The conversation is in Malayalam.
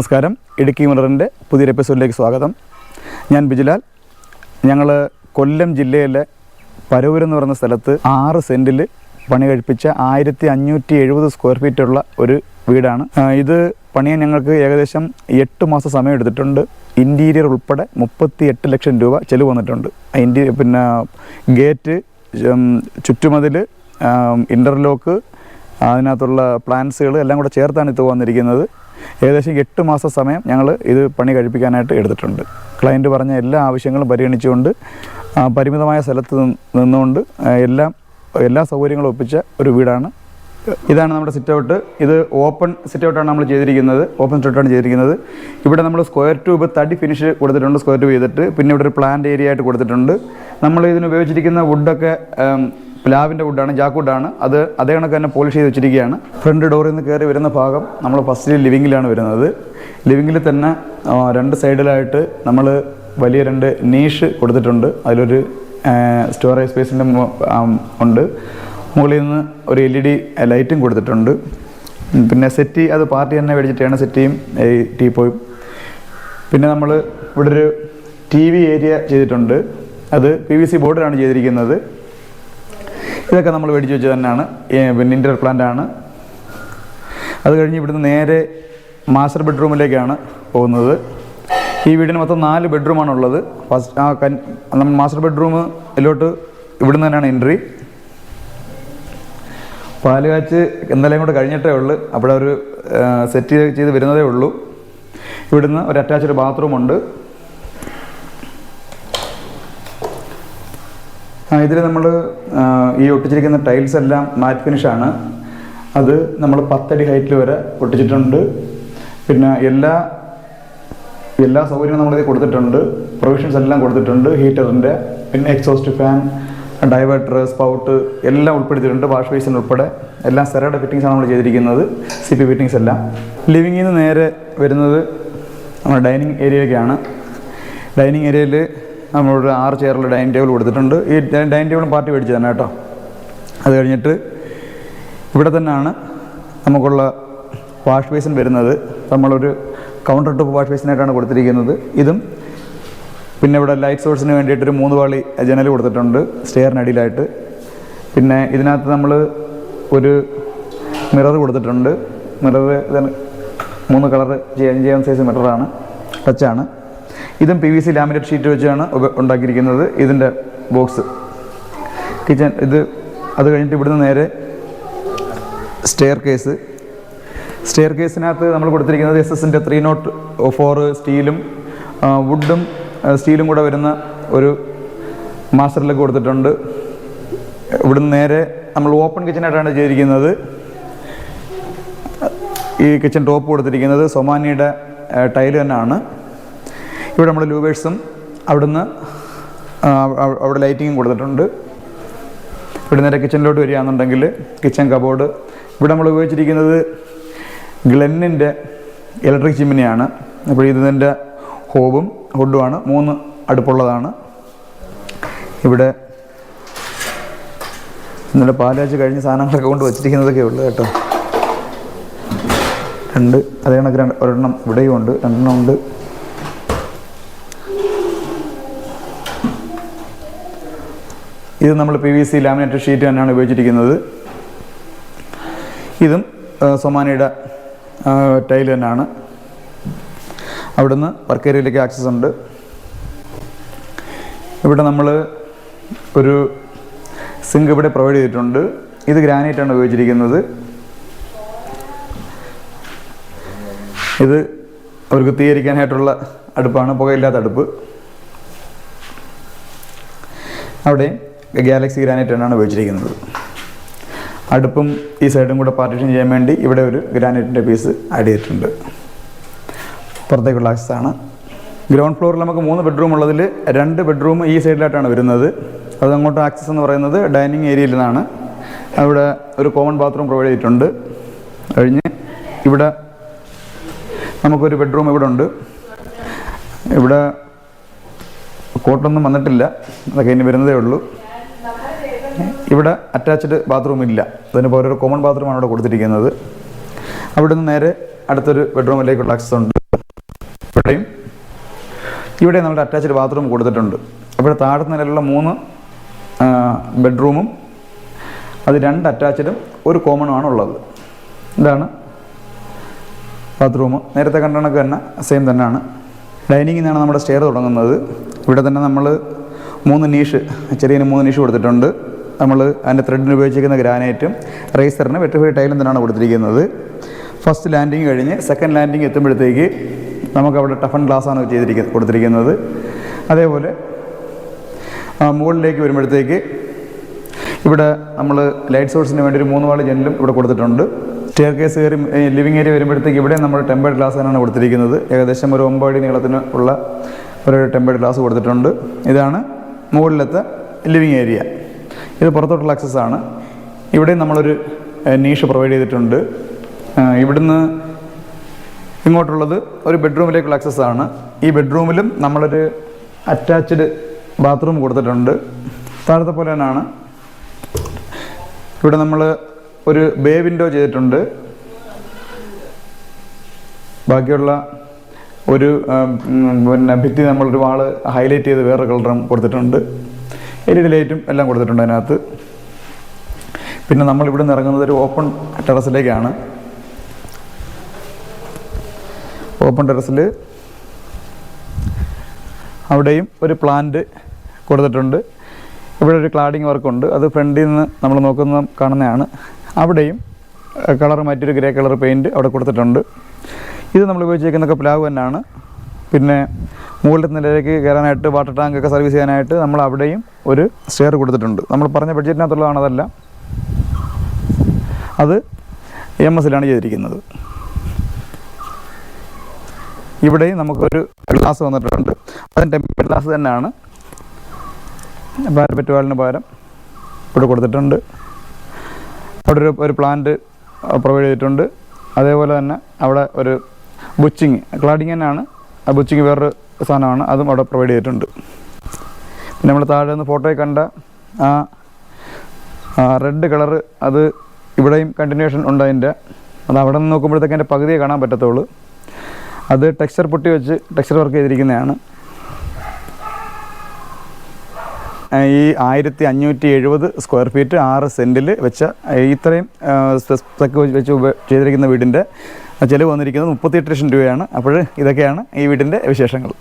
നമസ്കാരം. ഇടുക്കി മിററിന്റെ പുതിയൊരു എപ്പിസോഡിലേക്ക് സ്വാഗതം. ഞാൻ ബിജുലാൽ. ഞങ്ങൾ കൊല്ലം ജില്ലയിലെ പരവൂർ എന്ന് പറയുന്ന സ്ഥലത്ത് ആറ് സെന്റിൽ പണി കഴിപ്പിച്ച ആയിരത്തി അഞ്ഞൂറ്റി എഴുപത് സ്ക്വയർ ഫീറ്റുള്ള ഒരു വീടാണ്. ഇത് പണിയാൻ ഞങ്ങൾക്ക് ഏകദേശം എട്ട് മാസം സമയം എടുത്തിട്ടുണ്ട്. ഇന്റീരിയർ ഉൾപ്പെടെ മുപ്പത്തി എട്ട് ലക്ഷം രൂപ ചെലവ് വന്നിട്ടുണ്ട്. ഇന്റീ പിന്നെ ഗേറ്റ് ചുറ്റുമതിൽ ഇന്റർലോക്ക് അതിനകത്തുള്ള പ്ലാൻസുകൾ എല്ലാം കൂടെ ചേർത്താണ് ഇത് വന്നിരിക്കുന്നത്. ഏകദേശം എട്ട് മാസം സമയം ഞങ്ങൾ ഇത് പണി കഴിപ്പിക്കാനായിട്ട് എടുത്തിട്ടുണ്ട്. ക്ലയന്റ് പറഞ്ഞ എല്ലാ ആവശ്യങ്ങളും പരിഗണിച്ചുകൊണ്ട് പരിമിതമായ സ്ഥലത്ത് നിന്നുകൊണ്ട് എല്ലാം എല്ലാ സൗകര്യങ്ങളും ഒപ്പിച്ച ഒരു വീടാണ്. ഇതാണ് നമ്മുടെ സിറ്റ് ഔട്ട് ഇത് ഓപ്പൺ സിറ്റ് ഔട്ടാണ് നമ്മൾ ചെയ്തിരിക്കുന്നത്. ഓപ്പൺ സിറ്റ് ഔട്ടാണ് ചെയ്തിരിക്കുന്നത്. ഇവിടെ നമ്മൾ സ്ക്വയർ ട്യൂബ് തടി ഫിനിഷ് കൊടുത്തിട്ടുണ്ട് സ്ക്വയർ ട്യൂബ് ചെയ്തിട്ട്. പിന്നെ ഇവിടെ ഒരു പ്ലാന്റ് ഏരിയ ആയിട്ട് കൊടുത്തിട്ടുണ്ട്. നമ്മൾ ഇതിന് ഉപയോഗിച്ചിരിക്കുന്ന വുഡൊക്കെ പ്ലാവിന്റെ വുഡാണ് ജാക്ക് വുഡാണ് അത് അതേ കണക്ക് തന്നെ പോളിഷ് ചെയ്ത് വെച്ചിരിക്കുകയാണ്. ഫ്രണ്ട് ഡോറിൽ നിന്ന് കയറി വരുന്ന ഭാഗം നമ്മൾ ഫസ്റ്റ് ലിവിങ്ങിലാണ് വരുന്നത്. ലിവിങ്ങിൽ തന്നെ രണ്ട് സൈഡിലായിട്ട് നമ്മൾ വലിയ രണ്ട് നീഷ് കൊടുത്തിട്ടുണ്ട്. അതിലൊരു സ്റ്റോറേജ് സ്പേസിന്റെ ഉണ്ട്. മുകളിൽ നിന്ന് ഒരു എൽ ഇ ഡി ലൈറ്റും കൊടുത്തിട്ടുണ്ട്. പിന്നെ സെറ്റി അത് പാർട്ടി തന്നെ മേടിച്ചിട്ടാണ് സെറ്റിയും ഈ ടീപ്പോയും പിന്നെ നമ്മൾ ഇവിടെ ഒരു ടി വി ഏരിയ ചെയ്തിട്ടുണ്ട്. അത് പി വി സി ബോർഡിലാണ് ചെയ്തിരിക്കുന്നത്. ഇതൊക്കെ നമ്മൾ മേടിച്ച് വെച്ച് തന്നെയാണ്. പിന്നെ ഇന്റർ പ്ലാന്റ് ആണ്. അത് കഴിഞ്ഞ് ഇവിടുന്ന് നേരെ മാസ്റ്റർ ബെഡ്റൂമിലേക്കാണ് പോകുന്നത്. ഈ വീടിന് മൊത്തം നാല് ബെഡ്റൂമാണ് ഉള്ളത്. ഫസ്റ്റ് ആ കൻ നമ്മൾ മാസ്റ്റർ ബെഡ്റൂമിലോട്ട് ഇവിടുന്ന് തന്നെയാണ് എൻട്രി പാൽ കാച്ച് എന്തായാലും കൂടെ കഴിഞ്ഞിട്ടേ ഉള്ളൂ. അവിടെ ഒരു സെറ്റ് ചെയ്ത് വരുന്നതേ ഉള്ളൂ. ഇവിടുന്ന് ഒരു അറ്റാച്ച്ഡ് ബാത്റൂമുണ്ട് ഇതിൽ നമ്മൾ ഈ ഒട്ടിച്ചിരിക്കുന്ന ടൈൽസ് എല്ലാം മാറ്റ് ഫിനിഷാണ് അത് നമ്മൾ പത്തടി ഹൈറ്റിൽ വരെ ഒട്ടിച്ചിട്ടുണ്ട്. പിന്നെ എല്ലാ എല്ലാ സൗകര്യങ്ങളും നമ്മളിത് കൊടുത്തിട്ടുണ്ട്. പ്രൊവിഷൻസ് എല്ലാം കൊടുത്തിട്ടുണ്ട്. ഹീറ്ററിന്റെ പിന്നെ എക്സോസ്റ്റ് ഫാൻ ഡൈവേർട്ടർ സ്പൗട്ട് എല്ലാം ഉൾപ്പെടുത്തിയിട്ടുണ്ട്. വാഷ് ബേസിൻ ഉൾപ്പെടെ. എല്ലാം സെറയുടെ ഫിറ്റിങ്സാണ് നമ്മൾ ചെയ്തിരിക്കുന്നത്. സി പി ഫിറ്റിങ്സ് എല്ലാം. ലിവിങ്ങിൽ നിന്ന് നേരെ വരുന്നത് നമ്മുടെ ഡൈനിങ് ഏരിയയിലേക്കാണ് ഡൈനിങ് ഏരിയയിൽ നമ്മളൊരു ആറ് ചെയറിൽ ഡൈനിങ് ടേബിൾ കൊടുത്തിട്ടുണ്ട്. ഈ ഡൈനിങ് ടേബിളും പാർട്ടി മേടിച്ചു തന്നെ കേട്ടോ. അത് കഴിഞ്ഞിട്ട് ഇവിടെ തന്നെയാണ് നമുക്കുള്ള വാഷ് ബേസിൻ വരുന്നത്. നമ്മളൊരു കൗണ്ടർ ടോപ്പ് വാഷ് ബേസിനായിട്ടാണ് കൊടുത്തിരിക്കുന്നത്. ഇതും പിന്നെ ഇവിടെ ലൈറ്റ് സോഴ്സിന് വേണ്ടിയിട്ടൊരു മൂന്ന് പാളി ജനൽ കൊടുത്തിട്ടുണ്ട് സ്റ്റെയറിനടിയിലായിട്ട്. പിന്നെ ഇതിനകത്ത് നമ്മൾ ഒരു മിറർ കൊടുത്തിട്ടുണ്ട്. മിറർ മൂന്ന് കളർ ചേഞ്ച് ചെയ്യാൻ സൈസ് മിററാണ് ടച്ചാണ് ഇതും P V C laminate sheet വെച്ചാണ് ഉണ്ടാക്കിയിരിക്കുന്നത്. ഇതിന്റെ ബോക്സ് കിച്ചൺ ഇത് അത് കഴിഞ്ഞിട്ട് ഇവിടുന്ന് നേരെ സ്റ്റെയർ കേസ് സ്റ്റെയർ കേസിനകത്ത് നമ്മൾ കൊടുത്തിരിക്കുന്നത് എസ് എസിന്റെ ത്രീ നോട്ട് ഫോർ സ്റ്റീലും വുഡും സ്റ്റീലും കൂടെ വരുന്ന ഒരു മാസ്റ്ററിലേക്ക് കൊടുത്തിട്ടുണ്ട്. ഇവിടുന്ന് നേരെ നമ്മൾ ഓപ്പൺ കിച്ചണായിട്ടാണ് ചെയ്തിരിക്കുന്നത്. ഈ കിച്ചൺ ടോപ്പ് കൊടുത്തിരിക്കുന്നത്. സൊമാനിയുടെ ടൈൽ തന്നെയാണ്. ഇവിടെ നമ്മൾ ലൂവേഴ്സും അവിടുന്ന് അവിടെ ലൈറ്റിങ്ങും കൊടുത്തിട്ടുണ്ട്. ഇവിടെ നേരെ കിച്ചണിലോട്ട് വരികയാണെന്നുണ്ടെങ്കിൽ കിച്ചൺ കബോർഡ്. ഇവിടെ നമ്മൾ ഉപയോഗിച്ചിരിക്കുന്നത് ഗ്ലെന്നിന്റെ ഇലക്ട്രിക് ചിമ്മിനിയാണ്. അപ്പോൾ ഇതിന്റെ ഹോബും ഹുഡുമാണ്. മൂന്ന് അടുപ്പുള്ളതാണ്. ഇവിടെ ഇന്നലെ പാലാച്ച് കഴിഞ്ഞ സാധനങ്ങളൊക്കെ കൊണ്ട് വച്ചിരിക്കുന്നതൊക്കെ ഉള്ളു കേട്ടോ. രണ്ട് അതേ കണക്ക് രണ്ട് ഒരെണ്ണം ഇവിടെയും ഉണ്ട് രണ്ടെണ്ണം ഉണ്ട്. ഇത് നമ്മൾ P V C laminated sheet തന്നെയാണ് ഉപയോഗിച്ചിരിക്കുന്നത്. ഇതും സൊമാനയുടെ ടൈൽ തന്നെയാണ്. അവിടുന്ന് വർക്ക് ഏരിയയിലേക്ക് ആക്സസ് ഉണ്ട്. ഇവിടെ നമ്മൾ ഒരു സിങ്ക് ഇവിടെ പ്രൊവൈഡ് ചെയ്തിട്ടുണ്ട്. ഇത് ഗ്രാനൈറ്റ് ആണ് ഉപയോഗിച്ചിരിക്കുന്നത്. ഇത് അവർക്ക് തീയരിക്കാനായിട്ടുള്ള അടുപ്പാണ് പുകയില്ലാത്ത അടുപ്പ്. അവിടെ ഗാലക്സി ഗ്രാനൈറ്റ് ആണ് ഉപയോഗിച്ചിരിക്കുന്നത്. അടുപ്പും ഈ സൈഡും കൂടെ പാർട്ടീഷൻ ചെയ്യാൻ വേണ്ടി ഇവിടെ ഒരു ഗ്രാനൈറ്റിന്റെ പീസ് ആഡ് ചെയ്തിട്ടുണ്ട്. പുറത്തേക്കുള്ള ആക്സസ് ആണ്. ഗ്രൗണ്ട് ഫ്ലോറിൽ നമുക്ക് മൂന്ന് ബെഡ്റൂം ഉള്ളതിൽ രണ്ട് ബെഡ്റൂം ഈ സൈഡിലായിട്ടാണ് വരുന്നത്. അത് അങ്ങോട്ട് ആക്സസ് എന്ന് പറയുന്നത് ഡൈനിങ് ഏരിയയിൽ നിന്നാണ്. അവിടെ ഒരു കോമൺ ബാത്റൂം പ്രൊവൈഡ് ചെയ്തിട്ടുണ്ട്. കഴിഞ്ഞ് ഇവിടെ നമുക്കൊരു ബെഡ്റൂം ഇവിടെ ഉണ്ട്. ഇവിടെ കോട്ടൊന്നും വന്നിട്ടില്ല. അതൊക്കെ ഇനി വരുന്നതേ ഉള്ളൂ. ഇവിടെ അറ്റാച്ച്ഡ് ബാത്റൂം ഇല്ല. അതിന് പകരം ഒരു കോമൺ ബാത്റൂമാണ് ഇവിടെ കൊടുത്തിരിക്കുന്നത്. അവിടെ നിന്ന് നേരെ അടുത്തൊരു ബെഡ്റൂമിലേക്കുള്ള ആക്സസ് ഉണ്ട്. ഇവിടെയും. ഇവിടെ നമ്മുടെ അറ്റാച്ച്ഡ് ബാത്റൂം കൊടുത്തിട്ടുണ്ട്. അപ്പോൾ താഴത്തെ നിലയിലുള്ള മൂന്ന് ബെഡ്റൂമും അത് രണ്ട് അറ്റാച്ച്ഡും ഒരു കോമണുമാണ് ഉള്ളത്. ഇതാണ് ബാത്റൂം നേരത്തെ കണ്ട കണക്ക് തന്നെ സെയിം തന്നെയാണ്. ഡൈനിങ്ങിൽ നിന്നാണ് നമ്മുടെ സ്റ്റെയർ തുടങ്ങുന്നത്. ഇവിടെ തന്നെ നമ്മൾ മൂന്ന് നീഷ് ചെറിയ മൂന്ന് നീഷ് കൊടുത്തിട്ടുണ്ട്. നമ്മൾ അതിന്റെ ത്രെഡിന് ഉപയോഗിച്ചിരിക്കുന്ന ഗ്രാനൈറ്റും റേസറിന് വെട്ടിഫൈ ടൈലും തന്നെയാണ് കൊടുത്തിരിക്കുന്നത്. ഫസ്റ്റ് ലാൻഡിങ് കഴിഞ്ഞ് സെക്കൻഡ് ലാൻഡിങ് എത്തുമ്പോഴത്തേക്ക് നമുക്ക് അവിടെ ടഫൻ ഗ്ലാസ്സാണ് ചെയ്തിരിക്കുന്നത് കൊടുത്തിരിക്കുന്നത്. അതേപോലെ മുകളിലേക്ക് വരുമ്പോഴത്തേക്ക് ഇവിടെ നമ്മൾ ലൈറ്റ് സോഴ്സിന് വേണ്ടി ഒരു മൂന്ന് വാൾ ജനലും ഇവിടെ കൊടുത്തിട്ടുണ്ട്. സ്റ്റെയർ കേസ് കയറി ലിവിങ് ഏരിയ വരുമ്പോഴത്തേക്ക് ഇവിടെ നമ്മൾ ടെമ്പേർഡ് ഗ്ലാസ് തന്നെയാണ് കൊടുത്തിരിക്കുന്നത്. ഏകദേശം ഒരു ഒമ്പത് അടി നീളത്തിന് ഉള്ള ഒരു ടെമ്പേർഡ് ഗ്ലാസ് കൊടുത്തിട്ടുണ്ട്. ഇതാണ് മുകളിലത്തെ ലിവിങ് ഏരിയ ഇത് പുറത്തോട്ടുള്ള ആക്സസ് ആണ്. ഇവിടെ നമ്മളൊരു നീഷ് പ്രൊവൈഡ് ചെയ്തിട്ടുണ്ട്. ഇവിടുന്ന് ഇങ്ങോട്ടുള്ളത് ഒരു ബെഡ്റൂമിലേക്കുള്ള ആക്സസ് ആണ്. ഈ ബെഡ്റൂമിലും നമ്മളൊരു അറ്റാച്ച്ഡ് ബാത്റൂം കൊടുത്തിട്ടുണ്ട്. താഴത്തെ പോലെ തന്നെയാണ്. ഇവിടെ നമ്മൾ ഒരു ബേ വിൻഡോ ചെയ്തിട്ടുണ്ട്. ബാക്കിയുള്ള ഒരു പിന്നെ ഭിത്തി നമ്മളൊരു വാൾ ഹൈലൈറ്റ് ചെയ്ത് വേറെ കളറും കൊടുത്തിട്ടുണ്ട്. എൽ ഇ ഡി ലൈറ്റും എല്ലാം കൊടുത്തിട്ടുണ്ട് അതിനകത്ത്. പിന്നെ നമ്മൾ ഇവിടെ നിന്ന് ഇറങ്ങുന്നത് ഒരു ഓപ്പൺ ടെറസിലേക്കാണ്. ഓപ്പൺ ടെറസിൽ അവിടെയും ഒരു പ്ലാന്റ് കൊടുത്തിട്ടുണ്ട്. ഇവിടെ ഒരു ക്ലാഡിങ് വർക്കുണ്ട് അത് ഫ്രണ്ടിൽ നിന്ന് നമ്മൾ നോക്കുന്ന കാണുന്നതാണ്. അവിടെയും കളർ മാറ്റിയൊരു ഗ്രേ കളർ പെയിന്റ് അവിടെ കൊടുത്തിട്ടുണ്ട്. ഇത് നമ്മൾ ഉപയോഗിച്ചേക്കുന്നൊക്കെ പ്ലാവ് തന്നെയാണ്. പിന്നെ മുകളിലത്തെ നിലയിലേക്ക് കയറാനായിട്ട് വാട്ടർ ടാങ്ക് ഒക്കെ സർവീസ് ചെയ്യാനായിട്ട് നമ്മൾ അവിടെയും ഒരു സ്റ്റെയർ കൊടുത്തിട്ടുണ്ട്. നമ്മൾ പറഞ്ഞ ബഡ്ജറ്റിനകത്തുള്ളതാണ് അതല്ല. അത് എം എസിലാണ് ചെയ്തിരിക്കുന്നത്. ഇവിടെയും നമുക്കൊരു ഗ്ലാസ് വന്നിട്ടുണ്ട്. അതിന്റെ ഗ്ലാസ് തന്നെയാണ്. പാരപ്പറ്റ് വാളിന് പകരം ഇവിടെ കൊടുത്തിട്ടുണ്ട്. അവിടെ ഒരു ഒരു പ്ലാന്റ് പ്രൊവൈഡ് ചെയ്തിട്ടുണ്ട്. അതേപോലെ തന്നെ അവിടെ ഒരു ബുച്ചിങ് ക്ലാഡിങ് തന്നെയാണ് ആ ബുച്ചിങ് വേറൊരു സാധനമാണ് അതും അവിടെ പ്രൊവൈഡ് ചെയ്തിട്ടുണ്ട്. പിന്നെ നമ്മൾ താഴെ നിന്ന് ഫോട്ടോയിൽ കണ്ട ആ റെഡ് കളറ് അത് ഇവിടെയും കണ്ടിന്യൂഷൻ ഉണ്ട് അതിന്റെ. അത് അവിടെ നിന്ന് നോക്കുമ്പോഴത്തേക്ക് അതിന്റെ പകുതിയെ കാണാൻ പറ്റത്തുള്ളൂ. അത് ടെക്സ്ചർ പൊട്ടി വെച്ച് ടെക്സ്ചർ വർക്ക് ചെയ്തിരിക്കുന്നതാണ്. ഈ ആയിരത്തി അഞ്ഞൂറ്റി എഴുപത് സ്ക്വയർ ഫീറ്റ് ആറ് സെന്റിൽ വെച്ച ഇത്രയും സ്പെക്ക് വെച്ച് ചെയ്തിരിക്കുന്ന വീടിന്റെ ചിലവ് വന്നിരിക്കുന്നത് മുപ്പത്തിയെട്ട് ലക്ഷം രൂപയാണ്. അപ്പോൾ ഇതൊക്കെയാണ് ഈ വീടിന്റെ വിശേഷങ്ങൾ.